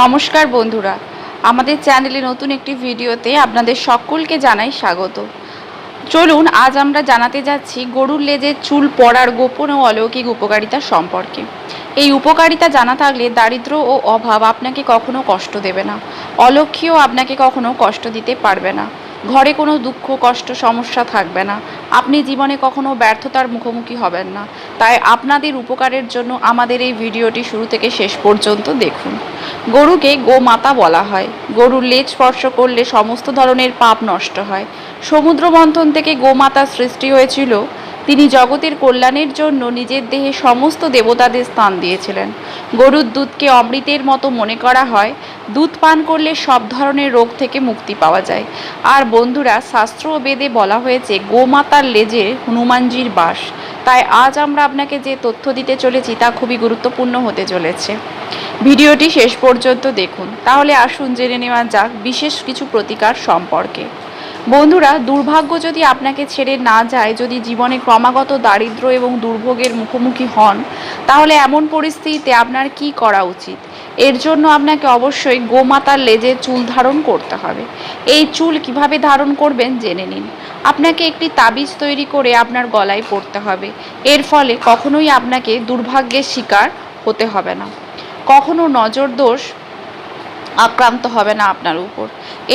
নমস্কার বন্ধুরা। আমাদের চ্যানেলে নতুন একটি ভিডিওতে আপনাদের সকলকে জানাই স্বাগত। চলুন, আজ আমরা জানাতে যাচ্ছি গরুর লেজের চুল পড়ার গোপন ও অলৌকিক উপকারিতা সম্পর্কে। এই উপকারিতা জানা থাকলে দারিদ্র ও অভাব আপনাকে কখনো কষ্ট দেবে না। অলক্ষীও আপনাকে কখনো কষ্ট দিতে পারবে না। ঘরে কোনো দুঃখ, কষ্ট, সমস্যা থাকবে না। আপনি জীবনে কখনো ব্যর্থতার মুখোমুখি হবেন না। তাই আপনাদের উপকারের জন্য আমাদের এই ভিডিওটি শুরু থেকে শেষ পর্যন্ত দেখুন। গরুকে গোমাতা বলা হয়। গরুর লেজ স্পর্শ করলে সমস্ত ধরনের পাপ নষ্ট হয়। সমুদ্র মন্থন থেকে গোমাতার সৃষ্টি হয়েছিল তিনি জগতের কল্যাণের জন্য নিজের দেহে সমস্ত দেবতাদের স্থান দিয়েছিলেন। গরুর দুধকে অমৃতের মতো মনে করা হয়, দুধ পান করলে সব ধরনের রোগ থেকে মুক্তি পাওয়া যায়। আর বন্ধুরা, শাস্ত্র ও বেদে বলা হয়েছে, গোমাতার লেজে হনুমানজির বাস। তাই আজ আমরা আপনাকে যে তথ্য দিতে চলেছি তা খুবই গুরুত্বপূর্ণ হতে চলেছে। ভিডিওটি শেষ পর্যন্ত দেখুন। তাহলে আসুন, জেনে নেওয়া যাক বিশেষ কিছু প্রতিকার সম্পর্কে। বন্ধুরা, দুর্ভাগ্য যদি আপনাকে ছেড়ে না যায়, যদি জীবনে ক্রমাগত দারিদ্র এবং দুর্ভোগের মুখোমুখি হন, তাহলে এমন পরিস্থিতিতে আপনার কি করা উচিত? এর জন্য আপনাকে অবশ্যই গোমাতার লেজে চুল ধারণ করতে হবে। এই চুল কীভাবে ধারণ করবেন জেনে নিন। আপনাকে একটি তাবিজ তৈরি করে আপনার গলায় পড়তে হবে। এর ফলে কখনোই আপনাকে দুর্ভাগ্যের শিকার হতে হবে না। কখনো নজর দোষ আক্রান্ত হবে না আপনার উপর।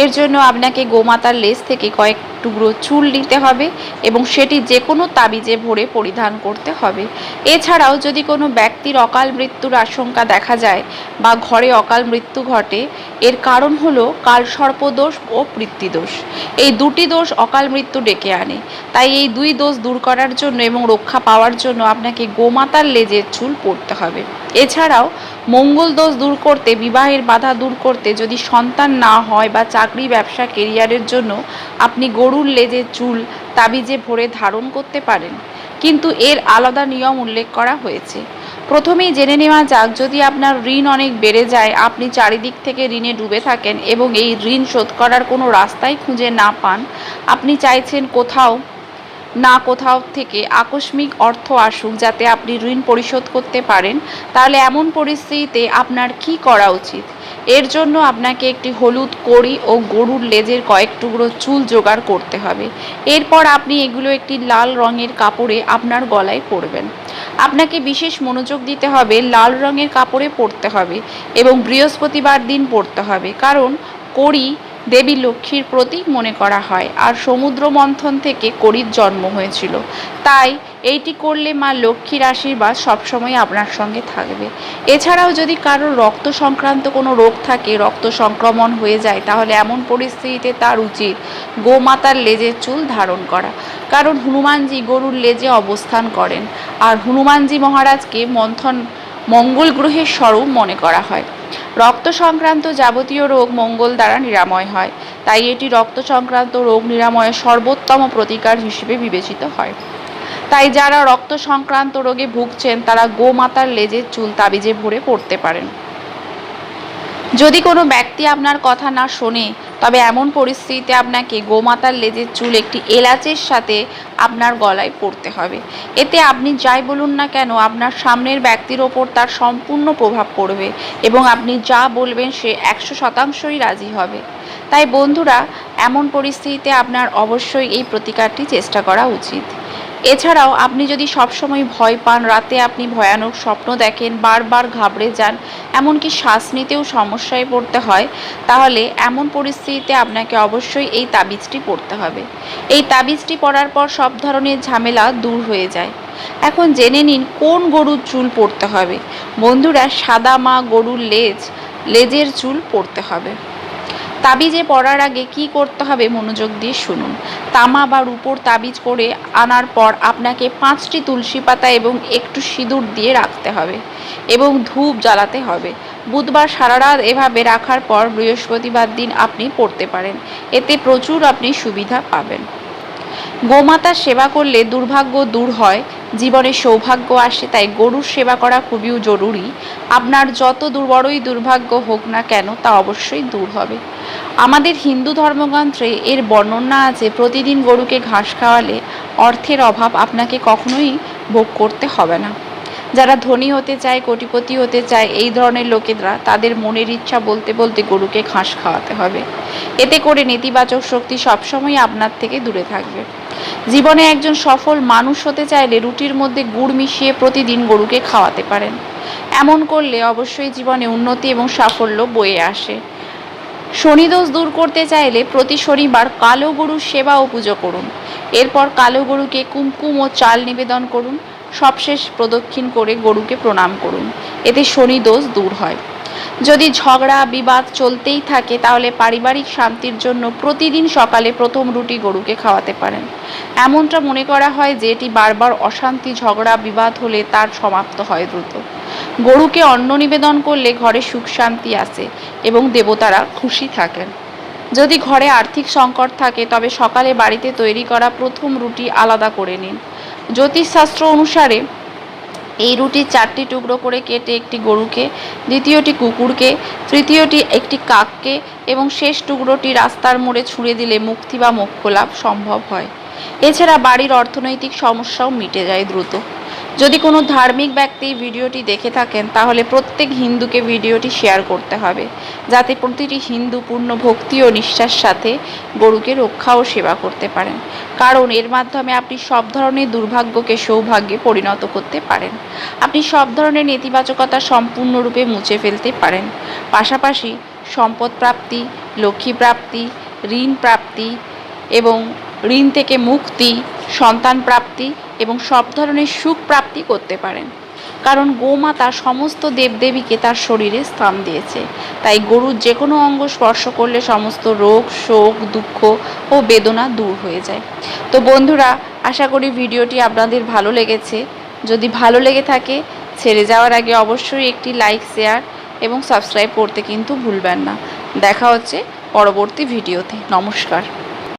এর জন্য আপনাকে গোমাতার লেজ থেকে কয়েক টুকরো চুল নিতে হবে এবং সেটি যে কোনো তাবিজে ভরে পরিধান করতে হবে। এছাড়াও যদি কোনো ব্যক্তির অকাল মৃত্যুর আশঙ্কা দেখা যায় বা ঘরে অকাল মৃত্যু ঘটে, এর কারণ হলো কাল সর্পদোষ ও পৃথ্বীদোষ এই দুটি দোষ অকাল মৃত্যু ডেকে আনে। তাই এই দুই দোষ দূর করার জন্য এবং রক্ষা পাওয়ার জন্য আপনাকে গোমাতার লেজের চুল পড়তে হবে। এছাড়াও মঙ্গল দোষ দূর করতে, বিবাহের বাধা দূর করতে যদি সন্তান না হয় বা চাকরি, ব্যবসা, কেরিয়ারের জন্য আপনি গরুর লেজে চুল, তাবিজে ভরে ধারণ করতে পারেন। কিন্তু এর আলাদা নিয়ম উল্লেখ করা হয়েছে। প্রথমেই জেনে নেওয়া যাক, যদি আপনার ঋণ অনেক বেড়ে যায়, আপনি চারিদিক থেকে ঋণে ডুবে থাকেন এবং এই ঋণ শোধ করার কোনো রাস্তাই খুঁজে না পান, আপনি চাইছেন কোথাও না কোথাও থেকে আকস্মিক অর্থ আসুক যাতে আপনি ঋণ পরিশোধ করতে পারেন, তাহলে এমন পরিস্থিতিতে আপনার কি করা উচিত? এর জন্য আপনাকে একটি হলুদ কড়ি ও গরুর লেজের কয়েক টুকরো চুল জোগাড় করতে হবে। এরপর আপনি এগুলো একটি লাল রঙের কাপড়ে আপনার গলায় পরবেন। আপনাকে বিশেষ মনোযোগ দিতে হবে, লাল রঙের কাপড়ে পরতে হবে এবং বৃহস্পতিবার দিন পরতে হবে। কারণ কড়ি দেবী লক্ষ্মীর প্রতীক মনে করা হয়। আর সমুদ্র মন্থন থেকে করির জন্ম হয়েছিল। তাই এইটি করলে মা লক্ষ্মীর আশীর্বাদ সবসময় আপনার সঙ্গে থাকবে। এছাড়াও যদি কারোর রক্ত সংক্রান্ত কোনো রোগ থাকে, রক্ত সংক্রমণ হয়ে যায়, তাহলে এমন পরিস্থিতিতে তার উচিত গোমাতার লেজের চুল ধারণ করা। কারণ হনুমানজি গরুর লেজে অবস্থান করেন। আর হনুমানজি মহারাজকে মন্থন, মঙ্গল গ্রহের স্বরূপ মনে করা হয়। রক্ত সংক্রান্ত যাবতীয় রোগ মঙ্গল দ্বারা নিরাময় হয়, তাই এটি রক্ত সংক্রান্ত রোগ নিরাময়ের সর্বোত্তম প্রতিকার হিসেবে বিবেচিত হয়। তাই যারা রক্ত সংক্রান্ত রোগে ভুগছেন, তারা গোমাতার লেজের চুল তাবিজে ভরে পড়তে পারেন। যদি কোনো ব্যক্তি আপনার কথা না শোনে, তবে এমন পরিস্থিতিতে আপনাকে গোমাতার লেজের চুল একটি এলাচের সাথে আপনার গলায় পড়তে হবে। এতে আপনি যাই বলুন না কেন, আপনার সামনের ব্যক্তির ওপর তার সম্পূর্ণ প্রভাব পড়বে এবং আপনি যা বলবেন সে একশো শতাংশই রাজি হবে। তাই বন্ধুরা, এমন পরিস্থিতিতে আপনার অবশ্যই এই প্রতিকারটি চেষ্টা করা উচিত। এছাড়াও আপনি যদি সবসময় ভয় পান, রাতে আপনি ভয়ানক স্বপ্ন দেখেন, বারবার ঘাবড়ে যান, এমনকি শ্বাস নিতেও সমস্যায় পড়তে হয়, তাহলে এমন পরিস্থিতিতে আপনাকে অবশ্যই এই তাবিজটি পড়তে হবে। এই তাবিজটি পড়ার পর সব ধরনের ঝামেলা দূর হয়ে যায়। এখন জেনে নিন, কোন গরুর চুল পড়তে হবে? বন্ধুরা, সাদা মা গরুর লেজ, লেজের চুল পড়তে হবে। তাবিজে পড়ার আগে কি করতে হবে মনোযোগ দিয়ে শুনুন। তামা বা রূপোর তাবিজ করে আনার পর আপনাকে পাঁচটি তুলসী পাতা এবং একটু সিঁদুর দিয়ে রাখতে হবে এবং ধূপ জ্বালাতে হবে। বুধবার সারা রাত এভাবে রাখার পর বৃহস্পতিবার দিন আপনি পড়তে পারেন। এতে প্রচুর আপনি সুবিধা পাবেন। গোমাতার সেবা করলে দুর্ভাগ্য দূর হয়, জীবনে সৌভাগ্য আসে, তাই গরুর সেবা করা খুবই জরুরি। আপনার যত দুর্বড়ই দুর্ভাগ্য হোক না কেন, তা অবশ্যই দূর হবে। আমাদের হিন্দু ধর্মগ্রন্থে এর বর্ণনা আছে, প্রতিদিন গরুকে ঘাস খাওয়ালে অর্থের অভাব আপনাকে কখনোই ভোগ করতে হবে না। যারা ধনী হতে চায়, কোটিপতি হতে চায়, এই ধরনের লোকেরা, তাদের মনের ইচ্ছা বলতে বলতে গরুকে ঘাস খাওয়াতে হবে। এতে করে নেতিবাচক শক্তি সবসময় আপনার থেকে দূরে থাকবে। জীবনে একজন সফল মানুষ হতে চাইলে রুটির মধ্যে গুড় মিশিয়ে প্রতিদিন গরুকে খাওয়াতে পারেন। এমন করলে অবশ্যই জীবনে উন্নতি এবং সাফল্য বয়ে আসে। শনিদোষ দূর করতে চাইলে প্রতি শনিবার কালো গরুর সেবা ও পুজো করুন। এরপর কালো গরুকে কুমকুম ও চাল নিবেদন করুন। সবশেষ প্রদক্ষিণ করে গরুকে প্রণাম করুন। এতে শনি দোষ দূর হয়। যদি ঝগড়া, বিবাদ চলতেই থাকে, তাহলে পারিবারিক শান্তির জন্য প্রতিদিন সকালে প্রথম রুটি গরুকে খাওয়াতে পারেন। এমনটা মনে করা হয় যে এটি বারবার অশান্তি, ঝগড়া, বিবাদ হলে তার সমাপ্ত হয় দ্রুত। গরুকে অন্ন নিবেদন করলে ঘরে সুখ শান্তি আসে এবং দেবতারা খুশি থাকেন। যদি ঘরে আর্থিক সংকট থাকে, তবে সকালে বাড়িতে তৈরি করা প্রথম রুটি আলাদা করে নিন। জ্যোতিষশাস্ত্র অনুসারে এই রুটির চারটি টুকরো করে কেটে একটি গরুকে, দ্বিতীয়টি কুকুরকে, তৃতীয়টি একটি কাককে এবং শেষ টুকরোটি রাস্তার মোড়ে ছুঁড়ে দিলে মুক্তি বা মোক্ষ লাভ সম্ভব হয়। এছাড়া বাড়ির অর্থনৈতিক সমস্যাও মিটে যায় দ্রুত। যদি কোনো ধার্মিক ব্যক্তি ভিডিওটি দেখে থাকেন, তাহলে প্রত্যেক হিন্দুকে ভিডিওটি শেয়ার করতে হবে। যাতে প্রতিটি হিন্দু পূর্ণ ভক্তি ও নিষ্ঠার সাথে গরুকে রক্ষা ও সেবা করতে পারেন। কারণ এর মাধ্যমে আপনি সব ধরনের দুর্ভাগ্যকে সৌভাগ্যে পরিণত করতে পারেন। আপনি সব ধরনের নেতিবাচকতা সম্পূর্ণরূপে মুছে ফেলতে পারেন। পাশাপাশি সম্পদ প্রাপ্তি, লক্ষ্মী প্রাপ্তি, ঋণ প্রাপ্তি এবং ঋণ থেকে মুক্তি, সন্তান প্রাপ্তি এবং সব ধরনের সুখ প্রাপ্তি করতে পারেন। কারণ গোমাতা সমস্ত দেবদেবীকে তার শরীরে স্থান দিয়েছে। তাই গরুর যে কোনো অঙ্গ স্পর্শ করলে সমস্ত রোগ, শোক, দুঃখ ও বেদনা দূর হয়ে যায়। তো বন্ধুরা, আশা করি ভিডিওটি আপনাদের ভালো লেগেছে। যদি ভালো লেগে থাকে, ছেড়ে যাওয়ার আগে অবশ্যই একটি লাইক, শেয়ার এবং সাবস্ক্রাইব করতে কিন্তু ভুলবেন না। দেখা হচ্ছে পরবর্তী ভিডিওতে। নমস্কার।